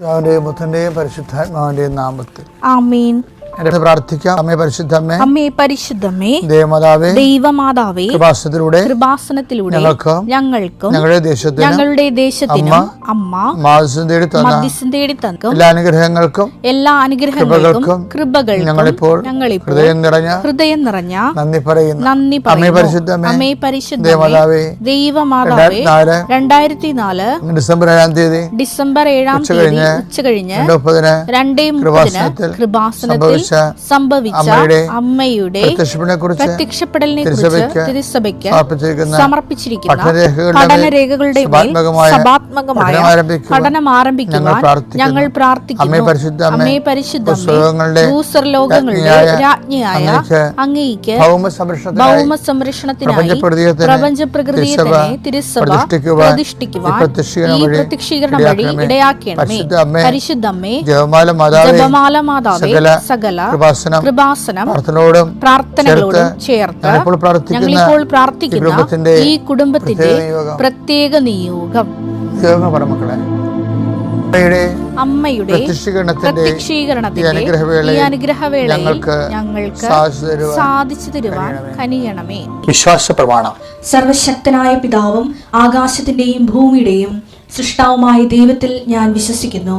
പിതാവിന്റെയും പുത്രന്റെയും പരിശുദ്ധാത്മാവിന്റെയും നാമത്തിൽ. ആമീൻ. എന്റെ പ്രാർത്ഥിക്കാം. അമ്മേ അമ്മേ അമ്മേ പരിശുദ്ധമേ ദേവമാതാവേ ദൈവമാതാവേ കൃപാസനത്തിലൂടെ കൃപാസനത്തിലൂടെ ഞങ്ങൾക്കും ഞങ്ങൾക്കും ഞങ്ങളുടെ ദേശത്തിന് ഞങ്ങളുടെ ദേശത്തിനും അമ്മ മാസം തേടി തന്ന മധ്യസ്ഥം തേടി തന്നും എല്ലാ അനുഗ്രഹങ്ങൾക്കും എല്ലാ അനുഗ്രഹങ്ങൾക്കും കൃപകൾക്കും ഞങ്ങളിപ്പോൾ ഞങ്ങളിപ്പോൾ ഹൃദയം നിറഞ്ഞ ഹൃദയം നിറഞ്ഞ നന്ദി പറയുന്നു. നന്ദി അമ്മേ പറയുന്നു. പരിശുദ്ധ അമ്മേ പരിശുദ്ധ ദേവമാതാവേ ദൈവമാതാവേ രണ്ടായിരത്തി നാല് ഡിസംബർ ഏഴാം തീയതി ഡിസംബർ ഏഴാം തീയതി ഉച്ച കഴിഞ്ഞ് രണ്ട് മുപ്പതിന് കൃപാസനത്തിൽ കൃപാസനത്തിൽ സംഭവിച്ച സംഭവിച്ച അമ്മയുടെ പ്രത്യക്ഷപ്പെടലിനെ കുറിച്ച് തിരുസഭയ്ക്ക് സമർപ്പിച്ചിരിക്കുന്ന പഠനരേഖകളുടെ സഭാത്മകമായ പഠനം ആരംഭിക്കുവാൻ ഞങ്ങൾ പ്രാർത്ഥിക്കുന്നു. അമ്മേ പരിശുദ്ധ ഭൂസ്വർഗങ്ങളുടെ ഭൂസ്വർലോകങ്ങളുടെ രാജ്ഞിയായ അങ്ങേക്ക് ഭൗമ സംരക്ഷണത്തിനായി പ്രപഞ്ച തിരുസഭ തന്നെ തിരുസഭ പ്രതിഷ്ഠിക്കുവാൻ ഈ പ്രത്യക്ഷീകരണം വഴി ഇടയാക്കണമേ. പരിശുദ്ധ അമ്മേ, ജപമാല മാതാവേ സകല സകല കൃപാസനം. പ്രാർത്ഥനകളോടും ചേർത്ത് ഞങ്ങളിപ്പോൾ പ്രാർത്ഥിക്കുന്ന ഈ കുടുംബത്തിന്റെ പ്രത്യേക നിയോഗം. അമ്മയുടെ പ്രത്യക്ഷീകരണത്തിന്റെ ഈ പ്രത്യക്ഷീകരണത്തിന്റെ അനുഗ്രഹവേളയിൽ ഞങ്ങൾക്ക് ഞങ്ങൾക്ക് സാധിച്ചു തരുവാൻ കനിയണമേ. വിശ്വാസ പ്രമാണം. സർവശക്തനായ പിതാവും ആകാശത്തിന്റെയും ഭൂമിയുടെയും സൃഷ്ടാവുമായ ദൈവത്തിൽ ഞാൻ വിശ്വസിക്കുന്നു.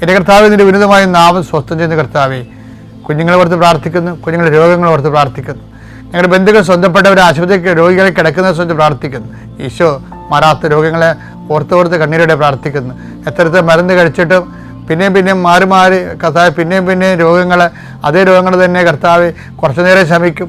എന്റെ കർത്താവ് നിന്റെ വിരുദ്ധമായ നാമം സ്വസ്ഥം ചെയ്യുന്ന കർത്താവേ കുഞ്ഞുങ്ങളെ ഓർത്ത് പ്രാർത്ഥിക്കുന്നു കുഞ്ഞുങ്ങളുടെ രോഗങ്ങളെ ഓർത്ത് പ്രാർത്ഥിക്കുന്നു. ഞങ്ങളുടെ ബന്ധുക്കൾ സ്വന്തപ്പെട്ടവർ ആശുപത്രിക്ക് രോഗികളെ കിടക്കുന്ന സ്വന്തം പ്രാർത്ഥിക്കുന്നു. ഈശോ മാറാത്ത രോഗങ്ങളെ ഓർത്ത് ഓർത്ത് കണ്ണീരോടെ പ്രാർത്ഥിക്കുന്നു. എത്രത്തെ മരുന്ന് കഴിച്ചിട്ടും പിന്നെയും പിന്നെയും മാറി മാറി കർത്താവ് പിന്നെയും പിന്നെയും രോഗങ്ങൾ അതേ രോഗങ്ങൾ തന്നെ കർത്താവ് കുറച്ചു നേരം ശമിക്കും.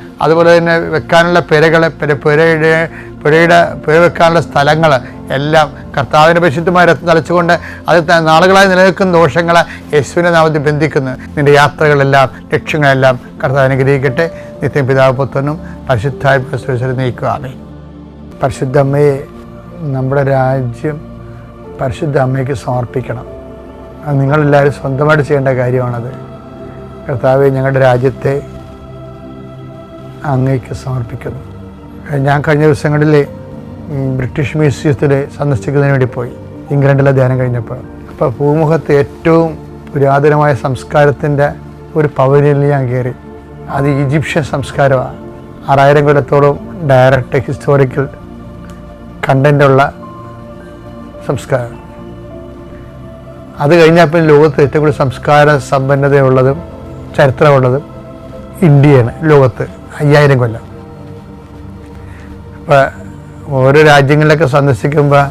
അതുപോലെ തന്നെ വെക്കാനുള്ള പെരകൾ പെര പുരയുടെ പുരയുടെ പുര വെക്കാനുള്ള സ്ഥലങ്ങൾ എല്ലാം കർത്താവിന്റെ പരിശുദ്ധമായ രക്തം തലച്ചുകൊണ്ട് അത് നാളുകളായി നിലനിൽക്കുന്ന ദോഷങ്ങൾ യേശുവിനെ നാമത്തിൽ ബന്ധിക്കുന്നു. നിന്റെ യാത്രകളെല്ലാം ലക്ഷ്യങ്ങളെല്ലാം കർത്താവ് അനുഗ്രഹിക്കട്ടെ. നിത്യം പിതാവ് പുത്രനും പരിശുദ്ധായ പരിശുദ്ധ നയിക്കുവാമേ പരിശുദ്ധ അമ്മയെ നമ്മുടെ രാജ്യം പരിശുദ്ധ അമ്മയ്ക്ക് സമർപ്പിക്കണം. അത് നിങ്ങളെല്ലാവരും സ്വന്തമായിട്ട് ചെയ്യേണ്ട കാര്യമാണത്. കർത്താവ് ഞങ്ങളുടെ രാജ്യത്തെ അങ്ങേക്ക് സമർപ്പിക്കുന്നു. ഞാൻ കഴിഞ്ഞ ദിവസങ്ങളിൽ ബ്രിട്ടീഷ് മ്യൂസിയത്തിൽ സന്ദർശിക്കുന്നതിന് വേണ്ടി പോയി. ഇംഗ്ലണ്ടിലെ ധ്യാനം കഴിഞ്ഞപ്പോൾ. അപ്പോൾ ഭൂമുഖത്ത് ഏറ്റവും പുരാതനമായ സംസ്കാരത്തിന്റെ ഒരു പവലിയനിൽ ഞാൻ കയറി. അത് ഈജിപ്ഷ്യൻ സംസ്കാരമാണ് ആറായിരം കൊല്ലത്തോളം ഡയറക്റ്റ് ഹിസ്റ്റോറിക്കൽ കണ്ടന്റുള്ള സംസ്കാരം. അത് കഴിഞ്ഞാൽ പിന്നെ ലോകത്ത് ഏറ്റവും കൂടുതൽ സംസ്കാര സമ്പന്നതയുള്ളതും ചരിത്രമുള്ളതും ഇന്ത്യയാണ് ലോകത്ത്. അയ്യായിരം കൊല്ലം. അപ്പോൾ ഓരോ രാജ്യങ്ങളിലൊക്കെ സന്ദർശിക്കുമ്പോൾ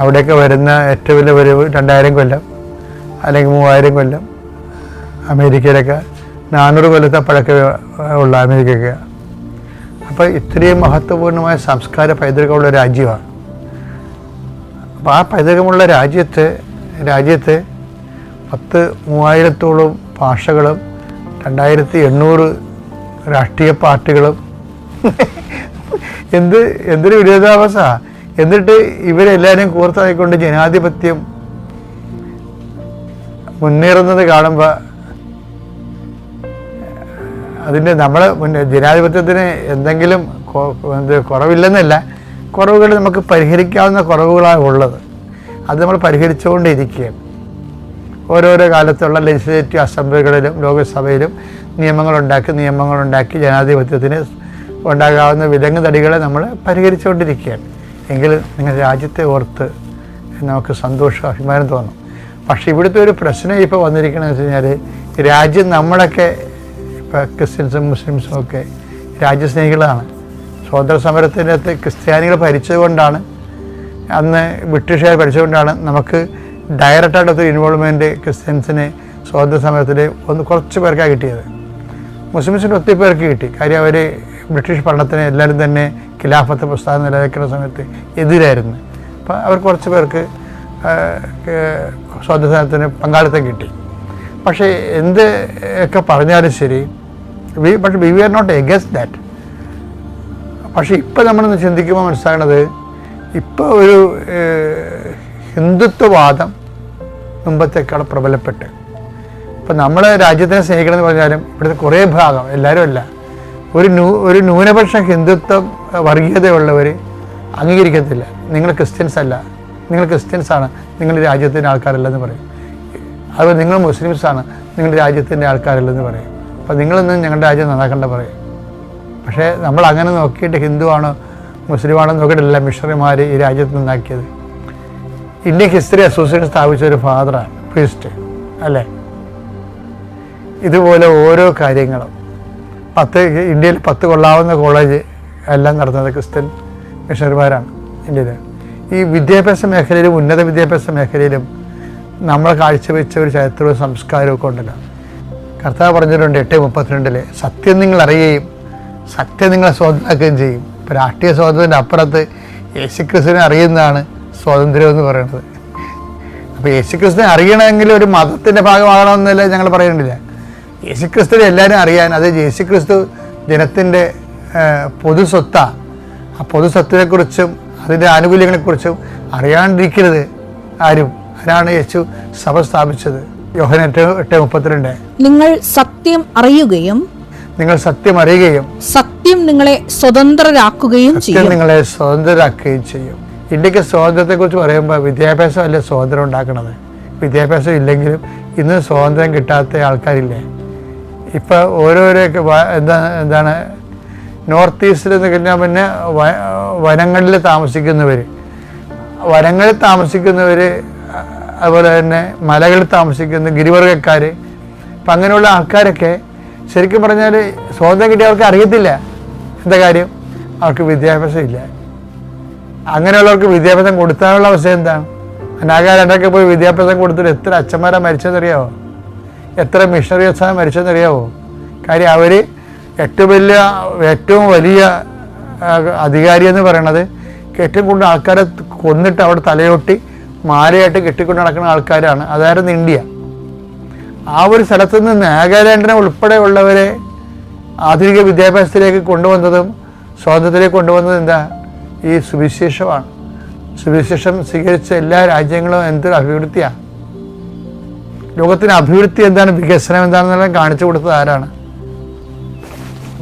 അവിടെയൊക്കെ വരുന്ന ഏറ്റവും വലിയ ഒരു രണ്ടായിരം കൊല്ലം അല്ലെങ്കിൽ മൂവായിരം കൊല്ലം അമേരിക്കയിലൊക്കെ നാനൂറ് കൊല്ലത്തെ പഴക്കം ഉള്ള അമേരിക്കയ്ക്ക്. അപ്പോൾ ഇത്രയും മഹത്വപൂർണമായ സംസ്കാര പൈതൃകമുള്ള രാജ്യമാണ് അപ്പോൾ ആ പൈതൃകമുള്ള രാജ്യത്ത് രാജ്യത്ത് പത്ത് മൂവായിരത്തോളം ഭാഷകളും രണ്ടായിരത്തി എണ്ണൂറ് രാഷ്ട്രീയ പാർട്ടികളും. എന്ത് എന്തൊരു വിരോധാഭാസ. എന്നിട്ട് ഇവരെല്ലാവരും കൂർത്തായിക്കൊണ്ട് ജനാധിപത്യം മുന്നേറുന്നത് കാണുമ്പോൾ അതിന്റെ നമ്മൾ ജനാധിപത്യത്തിന് എന്തെങ്കിലും എന്ത് കുറവില്ലെന്നല്ല കുറവുകൾ നമുക്ക് പരിഹരിക്കാവുന്ന കുറവുകളാണ് ഉള്ളത്. അത് നമ്മൾ പരിഹരിച്ചുകൊണ്ടിരിക്കുകയാണ്. ഓരോരോ കാലത്തുള്ള ലെജിസ്ലേറ്റീവ് അസംബ്ലികളിലും ലോകസഭയിലും നിയമങ്ങളുണ്ടാക്കി നിയമങ്ങളുണ്ടാക്കി ജനാധിപത്യത്തിന് ഉണ്ടാകാവുന്ന വിലങ്ങ് തടികളെ നമ്മൾ പരിഹരിച്ചുകൊണ്ടിരിക്കുകയാണ്. എങ്കിൽ നിങ്ങൾ രാജ്യത്തെ ഓർത്ത് നമുക്ക് സന്തോഷം അഭിമാനം തോന്നും. പക്ഷേ ഇവിടുത്തെ ഒരു പ്രശ്നം ഇപ്പോൾ വന്നിരിക്കണമെന്ന് വെച്ച് കഴിഞ്ഞാൽ രാജ്യം നമ്മളൊക്കെ ഇപ്പോൾ ക്രിസ്ത്യൻസും മുസ്ലിംസും ഒക്കെ രാജ്യസ്നേഹികളാണ്. സ്വാതന്ത്ര്യ സമരത്തിന്റെ അകത്ത് ക്രിസ്ത്യാനികൾ ഭരിച്ചതുകൊണ്ടാണ് അന്ന് ബ്രിട്ടീഷുകാർ ഭരിച്ചുകൊണ്ടാണ് നമുക്ക് ഡയറക്റ്റായിട്ടൊരു ഇൻവോൾവ്മെന്റ് ക്രിസ്ത്യൻസിന് സ്വാതന്ത്ര്യ സമരത്തിൽ ഒന്ന് കുറച്ച് പേർക്കാണ് കിട്ടിയത്. മുസ്ലിംസിന് ഒത്തിരി പേർക്ക് കിട്ടി. കാര്യം അവർ ബ്രിട്ടീഷ് ഭരണത്തിന് എല്ലാവരും തന്നെ ഖിലാഫത്ത് പ്രസ്ഥാനം നിലനിൽക്കുന്ന സമയത്ത് എതിരായിരുന്നു. അപ്പം അവർ കുറച്ച് പേർക്ക് ആ, ഏർ, സ്വാതന്ത്ര്യ സമരത്തിന് പങ്കാളിത്തം കിട്ടി. പക്ഷേ എന്ത് ഒക്കെ പറഞ്ഞാലും ശരി വി പക്ഷെ we are not against that. പക്ഷേ ഇപ്പം നമ്മളൊന്ന് ചിന്തിക്കുമ്പോൾ മനസ്സിലാകണത് ഇപ്പോൾ ഒരു ഹിന്ദുത്വവാദം മുമ്പത്തേക്കാൾ പ്രബലപ്പെട്ട്. ഇപ്പം നമ്മൾ രാജ്യത്തിനെ സ്നേഹിക്കണമെന്ന് പറഞ്ഞാലും ഇവിടുത്തെ കുറേ ഭാഗം എല്ലാവരും അല്ല. ഒരു ന്യൂ ഒരു ന്യൂനപക്ഷ ഹിന്ദുത്വ വർഗീയതയുള്ളവർ അംഗീകരിക്കത്തില്ല. നിങ്ങൾ ക്രിസ്ത്യൻസ് അല്ല. നിങ്ങൾ ക്രിസ്ത്യൻസ് ആണ്. നിങ്ങൾ രാജ്യത്തിന്റെ ആൾക്കാരല്ലെന്ന് പറയും. അതുപോലെ നിങ്ങൾ മുസ്ലിംസ് ആണ്. നിങ്ങളുടെ രാജ്യത്തിന്റെ ആൾക്കാരല്ലെന്ന് പറയും. അപ്പോൾ നിങ്ങളൊന്നും ഞങ്ങളുടെ രാജ്യം നന്നാക്കണ്ട പറയും. പക്ഷേ നമ്മൾ അങ്ങനെ നോക്കിയിട്ട് ഹിന്ദു ആണോ നോക്കിയിട്ടില്ല മിഷണറിമാർ ഈ രാജ്യത്ത് നന്നാക്കിയത്. ഇന്ത്യൻ ഹിസ്റ്ററി അസോസിയേഷൻ സ്ഥാപിച്ച ഒരു ഫാദറാണ് പ്രീസ്റ്റ് അല്ലേ? ഇതുപോലെ ഓരോ കാര്യങ്ങളും. പത്ത് ഇന്ത്യയിൽ പത്ത് കൊള്ളാവുന്ന കോളേജ് എല്ലാം നടത്തുന്നത് ക്രിസ്ത്യൻ മിഷണറിമാരാണ്. ഇന്ത്യയിൽ ഈ വിദ്യാഭ്യാസ മേഖലയിലും ഉന്നത വിദ്യാഭ്യാസ മേഖലയിലും നമ്മൾ കാഴ്ചവെച്ച ഒരു ചരിത്രവും സംസ്കാരവും ഒക്കെ ഉണ്ടല്ലോ. കർത്താവ് പറഞ്ഞിട്ടുണ്ട് എട്ട് മുപ്പത്തിരണ്ടിൽ സത്യം നിങ്ങൾ അറിയുകയും സത്യം നിങ്ങളെ സ്വാതന്ത്ര്യമാക്കുകയും ചെയ്യും. ഇപ്പം രാഷ്ട്രീയ സ്വാതന്ത്ര്യത്തിന്റെ അപ്പുറത്ത് യേശുക്രിസ്തുവിനെ അറിയുന്നതാണ് സ്വാതന്ത്ര്യം എന്ന് പറയുന്നത്. അപ്പോൾ യേശുക്രിസ്തുവിനെ അറിയണമെങ്കിൽ ഒരു മതത്തിന്റെ ഭാഗമാകണമെന്നല്ലേ ഞങ്ങൾ പറയണില്ല യേശുക്രിസ്തുവിനെ എല്ലാവരും അറിയാൻ അത് യേശുക്രിസ്തു ജനത്തിന്റെ പൊതു സ്വത്ത ആ പൊതു സ്വത്തിനെക്കുറിച്ചും അതിന്റെ ആനുകൂല്യങ്ങളെക്കുറിച്ചും അറിയാണ്ടിരിക്കരുത് ആരും. അതിനാണ് യേശു സഭ സ്ഥാപിച്ചത്. യോഹന എട്ട് എട്ട് മുപ്പത്തിരണ്ട്. നിങ്ങൾ സത്യം അറിയുകയും നിങ്ങൾ സത്യം അറിയുകയും സത്യം നിങ്ങളെ സ്വതന്ത്രരാക്കുകയും ചെയ്യും. നിങ്ങളെ സ്വതന്ത്രരാക്കുകയും ചെയ്യും. ഇന്ത്യയ്ക്ക് സ്വാതന്ത്ര്യത്തെക്കുറിച്ച് പറയുമ്പോൾ വിദ്യാഭ്യാസം അല്ല സ്വാതന്ത്ര്യം ഉണ്ടാക്കണത്? വിദ്യാഭ്യാസം ഇല്ലെങ്കിലും ഇന്ന് സ്വാതന്ത്ര്യം കിട്ടാത്ത ആൾക്കാരില്ലേ? ഇപ്പോൾ ഓരോരോ എന്താ എന്താണ് നോർത്ത് ഈസ്റ്റിൽ നിന്ന് കഴിഞ്ഞാൽ പിന്നെ വനങ്ങളിൽ താമസിക്കുന്നവർ വനങ്ങളിൽ താമസിക്കുന്നവർ അതുപോലെ തന്നെ മലകളിൽ താമസിക്കുന്ന ഗിരിവർഗക്കാർ അപ്പം അങ്ങനെയുള്ള ആൾക്കാരൊക്കെ ശരിക്കും പറഞ്ഞാൽ സ്വാതന്ത്ര്യം കിട്ടിയ അവർക്ക് അറിയത്തില്ല എന്താ കാര്യം? അവർക്ക് വിദ്യാഭ്യാസം ഇല്ല. അങ്ങനെയുള്ളവർക്ക് വിദ്യാഭ്യാസം കൊടുത്താനുള്ള അവസ്ഥ എന്താണ്? നാഗാലാൻഡൊക്കെ പോയി വിദ്യാഭ്യാസം കൊടുത്തിട്ട് എത്ര അച്ഛന്മാരാണ് മരിച്ചതെന്നറിയാവോ? എത്ര മിഷണറീസാണ് മരിച്ചെന്നറിയാവോ? കാര്യം അവർ ഏറ്റവും വലിയ ഏറ്റവും വലിയ അധികാരി എന്ന് പറയണത് ഏറ്റവും കൂടുതൽ ആൾക്കാരെ കൊന്നിട്ട് അവിടെ തലയൊട്ടി മാലയായിട്ട് കെട്ടിക്കൊണ്ട് നടക്കുന്ന ആൾക്കാരാണ്. അതായിരുന്നു ഇന്ത്യ. ആ ഒരു സ്ഥലത്ത് നിന്ന് നാഗാലാൻഡിനെ ഉൾപ്പെടെയുള്ളവരെ ആധുനിക വിദ്യാഭ്യാസത്തിലേക്ക് കൊണ്ടുവന്നതും സ്വാതന്ത്ര്യത്തിലേക്ക് കൊണ്ടുവന്നതും എന്താ? ഈ സുവിശേഷമാണ്. സുവിശേഷം സ്വീകരിച്ച എല്ലാ രാജ്യങ്ങളും എന്തൊരു അഭിവൃദ്ധിയാണ് ലോകത്തിന് അഭിവൃദ്ധി എന്താണ്? വികസനം എന്താണെന്നെല്ലാം കാണിച്ചു കൊടുത്തത് ആരാണ്?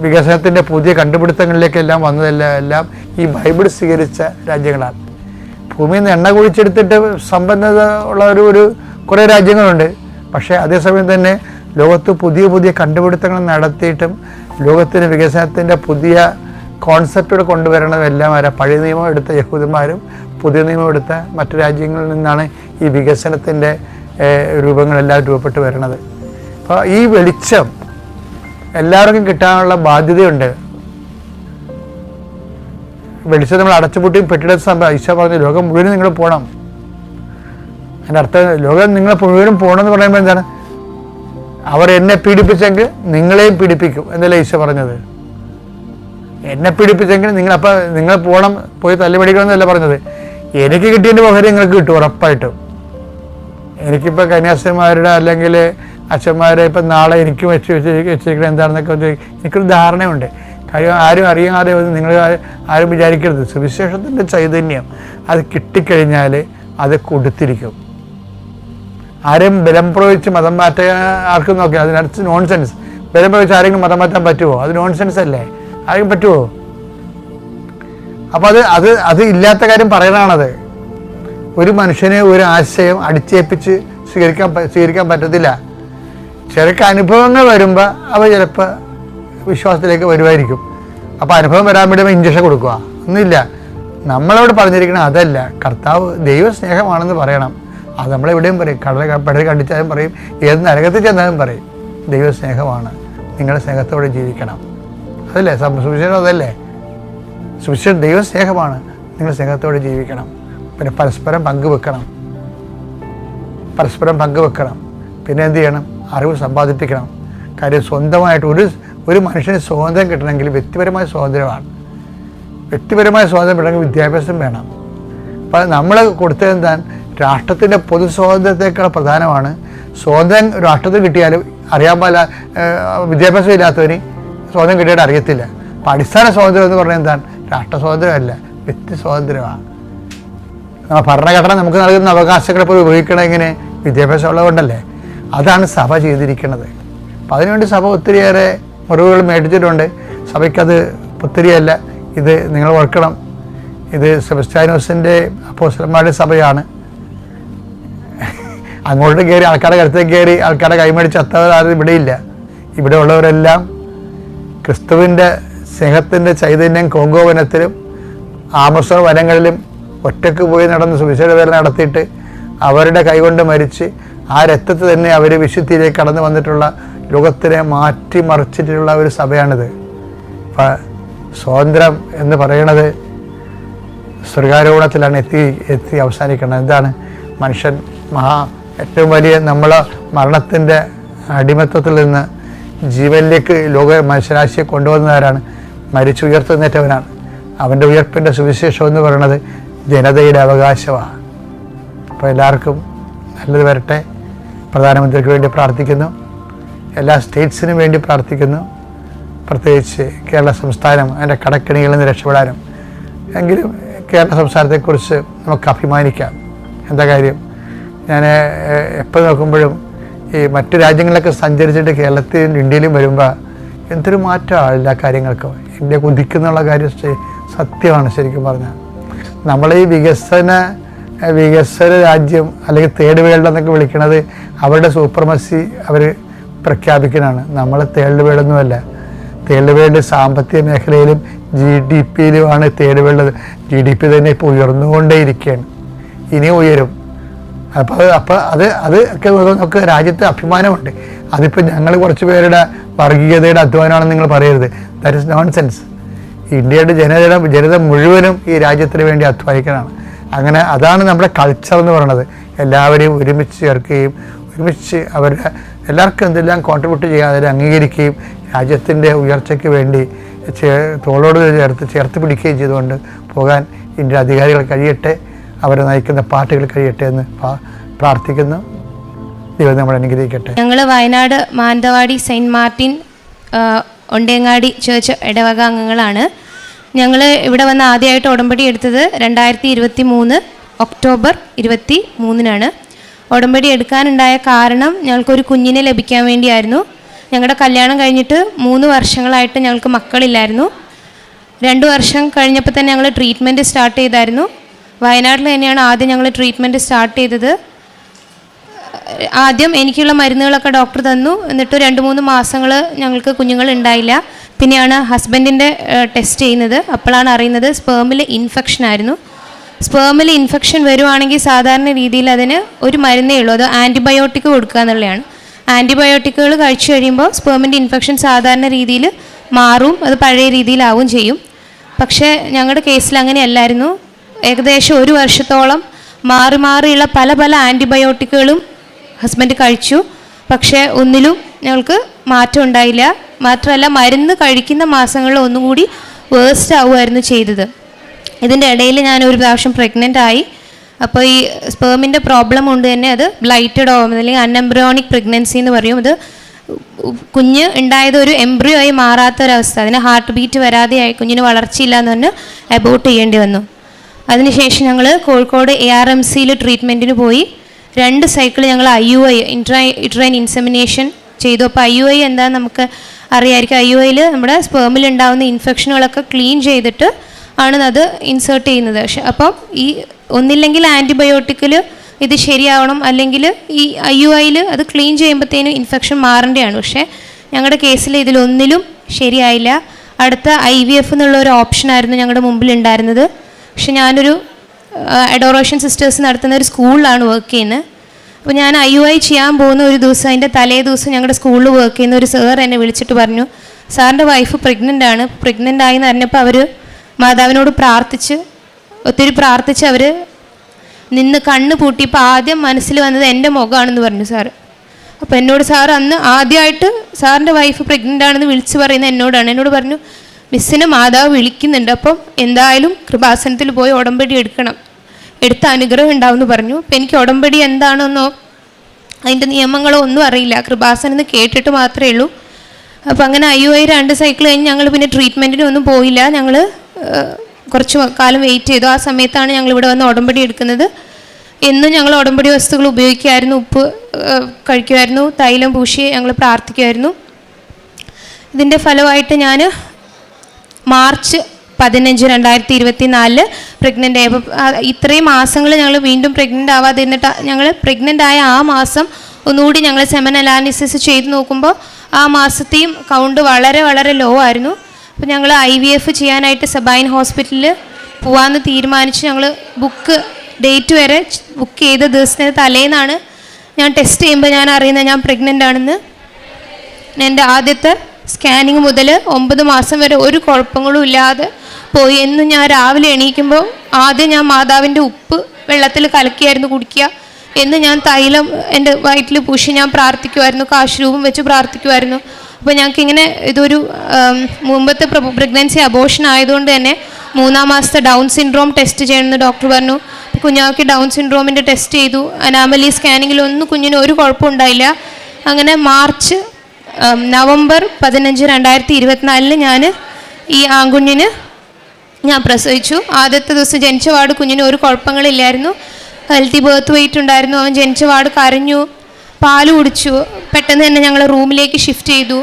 വികസനത്തിന്റെ പുതിയ കണ്ടുപിടുത്തങ്ങളിലേക്കെല്ലാം വന്നതെല്ലാം എല്ലാം ഈ ബൈബിൾ സ്വീകരിച്ച രാജ്യങ്ങളാണ്. ഭൂമിയിൽ നിന്ന് എണ്ണ കുഴിച്ചെടുത്തിട്ട് സമ്പന്നത ഉള്ള ഒരു ഒരു കുറേ രാജ്യങ്ങളുണ്ട്. പക്ഷേ അതേസമയം തന്നെ ലോകത്ത് പുതിയ പുതിയ കണ്ടുപിടുത്തങ്ങൾ നടത്തിയിട്ടും ലോകത്തിന് വികസനത്തിന്റെ പുതിയ കോൺസെപ്റ്റുകൾ കൊണ്ടുവരണതെല്ലാം ആരാ? പഴയ നിയമം എടുത്ത യഹൂദന്മാരും പുതിയ നിയമം എടുത്ത മറ്റു രാജ്യങ്ങളിൽ നിന്നാണ് ഈ വികസനത്തിന്റെ രൂപങ്ങളെല്ലാം രൂപപ്പെട്ട് വരുന്നത്. അപ്പോൾ ഈ വെളിച്ചം എല്ലാവർക്കും കിട്ടാനുള്ള ബാധ്യതയുണ്ട്. വെളിച്ചം നമ്മൾ അടച്ചുപൂട്ടിയും പെട്ടിടത്ത് സംഭവം ഈശോ പറഞ്ഞു ലോകം മുഴുവനും നിങ്ങൾ പോകണം അതിന്റെ അർത്ഥം ലോകം നിങ്ങൾ മുഴുവനും പോകണം എന്ന് പറയുമ്പോൾ എന്താണ്? അവർ എന്നെ പീഡിപ്പിച്ചെങ്കിൽ നിങ്ങളെയും പീഡിപ്പിക്കും എന്നല്ലേ ഈശോ പറഞ്ഞത്. എന്നെ പീഡിപ്പിച്ചെങ്കിൽ നിങ്ങൾ അപ്പം നിങ്ങൾ പോകണം പോയി തല്ലുപടിക്കണം എന്നല്ല പറഞ്ഞത്? എനിക്ക് കിട്ടിയതിന്റെ പകരം നിങ്ങൾക്ക് കിട്ടും ഉറപ്പായിട്ടും. എനിക്കിപ്പോൾ കന്യാസ്ത്രീമാരുടെ അല്ലെങ്കിൽ അച്ഛന്മാരെ ഇപ്പം നാളെ എനിക്ക് വെച്ച് വെച്ച് വെച്ചിരിക്കുന്നത് എന്താണെന്നൊക്കെ എനിക്കൊരു ധാരണയുണ്ട്. കാര്യം ആരും അറിയാതെ ഒന്നും നിങ്ങൾ ആരും വിചാരിക്കരുത്. സുവിശേഷത്തിന്റെ ചൈതന്യം അത് കിട്ടിക്കഴിഞ്ഞാൽ അത് കൊടുത്തിരിക്കും. ആരെയും ബലം പ്രയോഗിച്ച് മതം മാറ്റാൻ ആർക്കും നോക്കി അതിനടുത്ത് നോൺസെൻസ് ബലം പ്രയോഗിച്ച് ആരെങ്കിലും മതം മാറ്റാൻ പറ്റുമോ അത് നോൺസെൻസ് അല്ലേ? ആരെങ്കിലും പറ്റുമോ അപ്പോൾ അത് അത് അത് ഇല്ലാത്ത കാര്യം പറയണതാണത്. ഒരു മനുഷ്യനെ ഒരു ആശയം അടിച്ചേൽപ്പിച്ച് സ്വീകരിക്കാൻ സ്വീകരിക്കാൻ പറ്റത്തില്ല. ചിലക്ക് അനുഭവങ്ങൾ വരുമ്പോൾ അവ ചിലപ്പോൾ വിശ്വാസത്തിലേക്ക് വരുമായിരിക്കും. അപ്പോൾ അനുഭവം വരാൻ വേണ്ടി ഇഞ്ചക്ഷൻ കൊടുക്കുക. ഒന്നുമില്ല. നമ്മളവിടെ പറഞ്ഞിരിക്കണം അതല്ല. കർത്താവ് ദൈവ സ്നേഹമാണെന്ന് പറയണം. അത് നമ്മളെവിടെയും പറയും. കടല പടൽ കണ്ടിച്ചാലും പറയും. ഏത് നരകത്തിൽ ചെന്നാലും പറയും. ദൈവസ്നേഹമാണ്. നിങ്ങളുടെ സ്നേഹത്തോടെ ജീവിക്കണം. അതല്ലേ? സുവിശേഷം അതല്ലേ? സുവിശേഷം ദൈവസ്നേഹമാണ്. നിങ്ങൾ സ്നേഹത്തോടെ ജീവിക്കണം. പിന്നെ പരസ്പരം പങ്കുവെക്കണം. പരസ്പരം പങ്കുവെക്കണം. പിന്നെ എന്ത് ചെയ്യണം? അറിവ് സമ്പാദിപ്പിക്കണം. കാര്യം സ്വന്തമായിട്ട് ഒരു ഒരു മനുഷ്യന് സ്വാതന്ത്ര്യം കിട്ടണമെങ്കിൽ വ്യക്തിപരമായ സ്വാതന്ത്ര്യമാണ്. വ്യക്തിപരമായ സ്വാതന്ത്ര്യം കിട്ടണമെങ്കിൽ വിദ്യാഭ്യാസം വേണം. അപ്പോൾ നമ്മൾ കൊടുത്തതെന്താ രാഷ്ട്രത്തിന്റെ പൊതു സ്വാതന്ത്ര്യത്തെക്കാൾ പ്രധാനമാണ്. സ്വാതന്ത്ര്യം രാഷ്ട്രത്തിൽ കിട്ടിയാലും അറിയാൻ പാല വിദ്യാഭ്യാസം ഇല്ലാത്തവന് സ്വാതന്ത്ര്യം കിട്ടിയിട്ട് അറിയത്തില്ല. അപ്പോൾ അടിസ്ഥാന സ്വാതന്ത്ര്യം എന്ന് പറഞ്ഞാൽ എന്താണ്? രാഷ്ട്ര സ്വാതന്ത്ര്യമല്ല വ്യക്തി സ്വാതന്ത്ര്യമാണ്. ഭരണഘടന നമുക്ക് നൽകുന്ന അവകാശങ്ങളെ പോലും ഉപയോഗിക്കണം എങ്ങനെ? വിദ്യാഭ്യാസം ഉള്ളതുകൊണ്ടല്ലേ അതാണ് സഭ ചെയ്തിരിക്കുന്നത്. അപ്പം അതിനുവേണ്ടി സഭ ഒത്തിരിയേറെ മുറിവുകൾ മേടിച്ചിട്ടുണ്ട്. സഭയ്ക്കത് ഒത്തിരിയല്ല. ഇത് നിങ്ങൾ ഓർക്കണം. ഇത് സെബസ്റ്റാനോസിന്റെ അപ്പോസ്റ്റർമാരുടെ സഭയാണ്. അങ്ങോട്ട് കയറി ആൾക്കാരുടെ കരുത്തേക്ക് കയറി ആൾക്കാരുടെ കൈമടിച്ച് അത്തവരാരും ഇവിടെയില്ല ഇവിടെ ഉള്ളവരെല്ലാം ക്രിസ്തുവിന്റെ സ്നേഹത്തിന്റെ ചൈതന്യം കോങ്കോവനത്തിലും ആമസോൺ വനങ്ങളിലും ഒറ്റയ്ക്ക് പോയി നടന്ന് സുവിശേഷ വേല നടത്തിയിട്ട് അവരുടെ കൈകൊണ്ട് മരിച്ച് ആ രക്തത്തിൽ തന്നെ അവർ വിശുദ്ധിയിലേക്ക് കടന്നു വന്നിട്ടുള്ള ലോകത്തിനെ മാറ്റിമറിച്ചിട്ടുള്ള ഒരു സഭയാണിത്. സ്വാതന്ത്ര്യം എന്ന് പറയണത് സ്വർഗാരോഹണത്തിലാണ് എത്തി എത്തി അവസാനിക്കുന്നത് എന്താണ്? മനുഷ്യൻ മഹാ ഏറ്റവും വലിയ നമ്മളെ മരണത്തിന്റെ അടിമത്വത്തിൽ നിന്ന് ജീവനിലേക്ക് ലോക മനുഷ്യരാശിയെ കൊണ്ടുവന്നവരാണ്. മരിച്ചുയർത്തുന്നേറ്റവനാണ് അവന്റെ ഉയർപ്പിന്റെ സുവിശേഷം എന്ന് പറയുന്നത് ജനതയുടെ അവകാശമാണ്. അപ്പോൾ എല്ലാവർക്കും നല്ലത് വരട്ടെ. പ്രധാനമന്ത്രിക്ക് വേണ്ടി പ്രാർത്ഥിക്കുന്നു. എല്ലാ സ്റ്റേറ്റ്സിനും വേണ്ടി പ്രാർത്ഥിക്കുന്നു. പ്രത്യേകിച്ച് കേരള സംസ്ഥാനം അതിന്റെ കടക്കിണികളിൽ നിന്ന് രക്ഷപ്പെടാനും. എങ്കിലും കേരള സംസ്ഥാനത്തെക്കുറിച്ച് നമുക്ക് അഭിമാനിക്കാം. എന്താ കാര്യം? ഞാൻ എപ്പോൾ നോക്കുമ്പോഴും ഈ മറ്റു രാജ്യങ്ങളിലൊക്കെ സഞ്ചരിച്ചിട്ട് കേരളത്തിലും ഇന്ത്യയിലും വരുമ്പോൾ എന്തൊരു മാറ്റമാണ് എല്ലാ കാര്യങ്ങൾക്കും? ഇന്ത്യ കുതിക്കുന്നുള്ള കാര്യം സത്യമാണ് ശരിക്കും പറഞ്ഞാൽ. നമ്മൾ ഈ വികസന വികസന രാജ്യം അല്ലെങ്കിൽ തേർഡ് വേൾഡ് എന്നൊക്കെ വിളിക്കുന്നത് അവരുടെ സൂപ്പർമസി അവർ പ്രഖ്യാപിക്കുന്നതാണ് നമ്മൾ തേർഡ് വേൾഡൊന്നുമല്ല തേർഡ് വേൾഡ് സാമ്പത്തിക മേഖലയിലും G D പിയിലുമാണ് third world. G D P തന്നെ ഇപ്പോൾ ഉയർന്നുകൊണ്ടേയിരിക്കുകയാണ്. ഇനി ഉയരും. അപ്പോൾ അപ്പോൾ അത് അത് ഒക്കെ നമുക്ക് രാജ്യത്ത് അഭിമാനമുണ്ട്. അതിപ്പോൾ ഞങ്ങൾ കുറച്ച് പേരുടെ വർഗീയതയുടെ അധ്വാനമാണെന്ന് നിങ്ങൾ പറയരുത്. ദാറ്റ് ഇസ് നോൺ സെൻസ് ഇന്ത്യയുടെ ജനത ജനത മുഴുവനും ഈ രാജ്യത്തിന് വേണ്ടി അധ്വാനിക്കുന്നതാണ് അങ്ങനെ അതാണ് നമ്മുടെ കൾച്ചർ എന്ന് പറയുന്നത്. എല്ലാവരെയും ഒരുമിച്ച് ചേർക്കുകയും ഒരുമിച്ച് അവരുടെ എല്ലാവർക്കും എന്തെല്ലാം കോൺട്രിബ്യൂട്ട് ചെയ്യാൻ അതിനെ അംഗീകരിക്കുകയും രാജ്യത്തിന്റെ ഉയർച്ചയ്ക്ക് വേണ്ടി തോളോട് ചേർത്ത് ചേർത്ത് പിടിക്കുകയും ചെയ്തുകൊണ്ട് പോകാൻ ഇന്ത്യ അധികാരികൾ കഴിയട്ടെ അവരെ നയിക്കുന്ന പാർട്ടികൾ കഴിയട്ടെ എന്ന് പ്രാർത്ഥിക്കുന്നു. ദൈവം നമ്മൾ അനുഗ്രഹിക്കട്ടെ. ഞങ്ങൾ Wayanad Mananthavady Saint Martin Ondayangadi church ഇടവക അംഗങ്ങളാണ്. ഞങ്ങൾ ഇവിടെ വന്ന് ആദ്യമായിട്ട് ഉടമ്പടി എടുത്തത് രണ്ടായിരത്തി ഇരുപത്തി മൂന്ന് ഒക്ടോബർ ഇരുപത്തി മൂന്നിനാണ് ഉടമ്പടി എടുക്കാനുണ്ടായ കാരണം ഞങ്ങൾക്കൊരു കുഞ്ഞിനെ ലഭിക്കാൻ വേണ്ടിയായിരുന്നു. ഞങ്ങളുടെ കല്യാണം കഴിഞ്ഞിട്ട് മൂന്ന് വർഷങ്ങളായിട്ട് ഞങ്ങൾക്ക് മക്കളില്ലായിരുന്നു. രണ്ട് വർഷം കഴിഞ്ഞപ്പോൾ തന്നെ ഞങ്ങൾ ട്രീറ്റ്മെന്റ് സ്റ്റാർട്ട് ചെയ്തായിരുന്നു. വയനാട്ടിൽ തന്നെയാണ് ആദ്യം ഞങ്ങൾ ട്രീറ്റ്മെന്റ് സ്റ്റാർട്ട് ചെയ്തത്. ആദ്യം എനിക്കുള്ള മരുന്നുകളൊക്കെ ഡോക്ടർ തന്നു. എന്നിട്ട് രണ്ട് മൂന്ന് മാസങ്ങൾ ഞങ്ങൾക്ക് കുഞ്ഞുങ്ങൾ ഉണ്ടായില്ല. പിന്നെയാണ് ഹസ്ബൻഡിന്റെ ടെസ്റ്റ് ചെയ്യുന്നത്. അപ്പോഴാണ് അറിയുന്നത് സ്പേമിൽ ഇൻഫെക്ഷൻ ആയിരുന്നു. സ്പേമിൽ ഇൻഫെക്ഷൻ വരുവാണെങ്കിൽ സാധാരണ രീതിയിൽ അതിന് ഒരു മരുന്നേ ഉള്ളൂ. അത് ആന്റിബയോട്ടിക് കൊടുക്കുക എന്നുള്ളതാണ്. ആന്റിബയോട്ടിക്കുകൾ കഴിച്ചു കഴിയുമ്പോൾ സ്പേമിന്റെ ഇൻഫെക്ഷൻ സാധാരണ രീതിയിൽ മാറും. അത് പഴയ രീതിയിലാവും ചെയ്യും. പക്ഷേ ഞങ്ങളുടെ കേസിൽ അങ്ങനെയല്ലായിരുന്നു. ഏകദേശം ഒരു വർഷത്തോളം മാറി മാറിയുള്ള പല പല ആന്റിബയോട്ടിക്കുകളും ഹസ്ബൻഡ് കഴിച്ചു. പക്ഷേ ഒന്നിലും ഞങ്ങൾക്ക് മാറ്റം ഉണ്ടായില്ല. മാത്രമല്ല മരുന്ന് കഴിക്കുന്ന മാസങ്ങളിൽ ഒന്നുകൂടി വേസ്റ്റ് ആവുമായിരുന്നു ചെയ്തത്. ഇതിന്റെ ഇടയിൽ ഞാൻ ഒരു പ്രാവശ്യം പ്രഗ്നന്റ് ആയി. അപ്പോൾ ഈ സ്പേമിന്റെ പ്രോബ്ലം കൊണ്ട് തന്നെ അത് ബ്ലൈറ്റഡ് ആവും അല്ലെങ്കിൽ അൺഎംബ്രിയോണിക് പ്രഗ്നൻസി എന്ന് പറയും. അത് കുഞ്ഞ് ഉണ്ടായത് ഒരു എംബ്രിയോ ആയി മാറാത്ത ഒരവസ്ഥ. അതിന് ഹാർട്ട് ബീറ്റ് വരാതെയായി കുഞ്ഞിന് വളർച്ചയില്ല എന്ന് പറഞ്ഞ് അബോട്ട് ചെയ്യേണ്ടി വന്നു. അതിനുശേഷം ഞങ്ങൾ കോഴിക്കോട് എ ആർ എം സിയിൽ ട്രീറ്റ്മെന്റിന് പോയി. രണ്ട് സൈക്കിൾ ഞങ്ങൾ I U I intra intrauterine insemination ചെയ്തു. അപ്പോൾ ഐ യു ഐ എന്താണെന്ന് നമുക്ക് അറിയാമായിരിക്കും ഐ യു ഐയിൽ നമ്മുടെ സ്പേമിൽ ഉണ്ടാകുന്ന ഇൻഫെക്ഷനുകളൊക്കെ ക്ലീൻ ചെയ്തിട്ട് ആണ് അത് ഇൻസേർട്ട് ചെയ്യുന്നത്. പക്ഷെ അപ്പം ഈ ഒന്നില്ലെങ്കിൽ ആന്റിബയോട്ടിക്കിൽ ഇത് ശരിയാവണം. അല്ലെങ്കിൽ ഈ ഐ യു ഐയിൽ അത് ക്ലീൻ ചെയ്യുമ്പോഴത്തേനും ഇൻഫെക്ഷൻ മാറേണ്ടതാണ്. പക്ഷേ ഞങ്ങളുടെ കേസിൽ ഇതിലൊന്നിലും ശരിയായില്ല. അടുത്ത ഐ വി എഫ് എന്നുള്ള ഒരു ഓപ്ഷനായിരുന്നു ഞങ്ങളുടെ മുമ്പിൽ ഉണ്ടായിരുന്നത്. പക്ഷെ ഞാനൊരു അഡോറേഷൻ സിസ്റ്റേഴ്സ് നടത്തുന്ന ഒരു സ്കൂളിലാണ് വർക്ക് ചെയ്യുന്നത്. അപ്പോൾ ഞാൻ ഐ യു ഐ ചെയ്യാൻ പോകുന്ന ഒരു ദിവസം അതിന്റെ തലേ ദിവസം ഞങ്ങളുടെ സ്കൂളിൽ വർക്ക് ചെയ്യുന്ന ഒരു സാർ എന്നെ വിളിച്ചിട്ട് പറഞ്ഞു സാറിന്റെ വൈഫ് പ്രഗ്നന്റ് ആണ്. പ്രഗ്നന്റ് ആയി എന്ന് അറിഞ്ഞപ്പോൾ അവർ മാതാവിനോട് പ്രാർത്ഥിച്ച് ഒത്തിരി പ്രാർത്ഥിച്ച് അവർ നിന്ന് കണ്ണ് പൂട്ടിയപ്പോൾ ആദ്യം മനസ്സിൽ വന്നത് എന്റെ മുഖമാണെന്ന് പറഞ്ഞു സാറ് അപ്പോൾ എന്നോട് സാർ അന്ന് ആദ്യമായിട്ട് സാറിന്റെ വൈഫ് പ്രഗ്നന്റ് ആണെന്ന് വിളിച്ച് പറയുന്നത് എന്നോടാണ്. എന്നോട് പറഞ്ഞു മിസ്സിനെ മാതാവ് വിളിക്കുന്നുണ്ട്. അപ്പം എന്തായാലും കൃപാസനത്തിൽ പോയി ഉടമ്പടി എടുക്കണം. എടുത്ത അനുഗ്രഹം ഉണ്ടാവുമെന്ന് പറഞ്ഞു. അപ്പം എനിക്ക് ഉടമ്പടി എന്താണെന്നോ അതിന്റെ നിയമങ്ങളോ ഒന്നും അറിയില്ല. കൃപാസനം എന്ന് കേട്ടിട്ട് മാത്രമേ ഉള്ളൂ. അപ്പം അങ്ങനെ ഐ ഐ രണ്ട് സൈക്കിൾ കഴിഞ്ഞ് ഞങ്ങൾ പിന്നെ ട്രീറ്റ്മെന്റിന് ഒന്നും പോയില്ല. ഞങ്ങൾ കുറച്ച് കാലം വെയിറ്റ് ചെയ്തു. ആ സമയത്താണ് ഞങ്ങൾ ഇവിടെ വന്ന് ഉടമ്പടി എടുക്കുന്നത്. എന്നും ഞങ്ങൾ ഉടമ്പടി വസ്തുക്കൾ ഉപയോഗിക്കുമായിരുന്നു. ഉപ്പ് കഴിക്കുമായിരുന്നു. തൈലം പൂശി ഞങ്ങൾ പ്രാർത്ഥിക്കുമായിരുന്നു. ഇതിന്റെ ഫലമായിട്ട് ഞാൻ മാർച്ച് പതിനഞ്ച് രണ്ടായിരത്തി ഇരുപത്തി നാലിൽ പ്രഗ്നന്റ് ആയി അപ്പോൾ ഇത്രയും മാസങ്ങൾ ഞങ്ങൾ വീണ്ടും പ്രഗ്നന്റ് ആവാതിരുന്നിട്ട് ഞങ്ങൾ പ്രഗ്നന്റ് ആയ ആ മാസം ഒന്നുകൂടി ഞങ്ങൾ സെമൻ അനാലിസിസ് ചെയ്ത് നോക്കുമ്പോൾ ആ മാസത്തെയും കൗണ്ട് വളരെ വളരെ ലോ ആയിരുന്നു. അപ്പോൾ ഞങ്ങൾ ഐ വി എഫ് ചെയ്യാനായിട്ട് സബൈൻ ഹോസ്പിറ്റലിൽ പോകാമെന്ന് തീരുമാനിച്ച് ഞങ്ങൾ ബുക്ക് ഡേറ്റ് വരെ ബുക്ക് ചെയ്ത ദിവസത്തിന് തലേന്നാണ് ഞാൻ ടെസ്റ്റ് ചെയ്യുമ്പോൾ ഞാൻ അറിയുന്നത് ഞാൻ പ്രഗ്നന്റ് ആണെന്ന്. എന്റെ ആദ്യത്തെ സ്കാനിങ് മുതൽ ഒമ്പത് മാസം വരെ ഒരു കുഴപ്പങ്ങളും ഇല്ലാതെ പോയി. എന്ന് ഞാൻ രാവിലെ എണീക്കുമ്പോൾ ആദ്യം ഞാൻ മാതാവിന്റെ ഉപ്പ് വെള്ളത്തിൽ കലക്കിയായിരുന്നു കുടിക്കുക. എന്ന് ഞാൻ തൈലം എന്റെ വയറ്റിൽ പൂശി ഞാൻ പ്രാർത്ഥിക്കുമായിരുന്നു. കാശുരൂപം വെച്ച് പ്രാർത്ഥിക്കുമായിരുന്നു. അപ്പോൾ ഞങ്ങൾക്ക് ഇങ്ങനെ ഇതൊരു മുമ്പത്തെ പ്രഗ്നൻസി അബോഷൻ ആയതുകൊണ്ട് തന്നെ മൂന്നാം മാസത്തെ ഡൗൺ സിൻഡ്രോം ടെസ്റ്റ് ചെയ്യണമെന്ന് ഡോക്ടർ പറഞ്ഞു. കുഞ്ഞാക്ക് ഡൗൺ സിൻഡ്രോമിന്റെ ടെസ്റ്റ് ചെയ്തു. അനാമലി സ്കാനിങ്ങിലൊന്നും കുഞ്ഞിന് ഒരു കുഴപ്പമുണ്ടായില്ല അങ്ങനെ മാർച്ച് നവംബർ പതിനഞ്ച് രണ്ടായിരത്തി ഇരുപത്തിനാലിന് ഞാൻ ഈ ആൺകുഞ്ഞിന് ഞാൻ പ്രസവിച്ചു. ആദ്യത്തെ ദിവസം ജനിച്ച വാർഡ് കുഞ്ഞിന് ഒരു കുഴപ്പങ്ങളില്ലായിരുന്നു. ഹെൽത്തി ബർത്ത് വെയിറ്റ് ഉണ്ടായിരുന്നു. അവൻ ജനിച്ച വാർഡ് കരഞ്ഞു പാൽ കുടിച്ചു. പെട്ടെന്ന് തന്നെ ഞങ്ങൾ റൂമിലേക്ക് ഷിഫ്റ്റ് ചെയ്തു.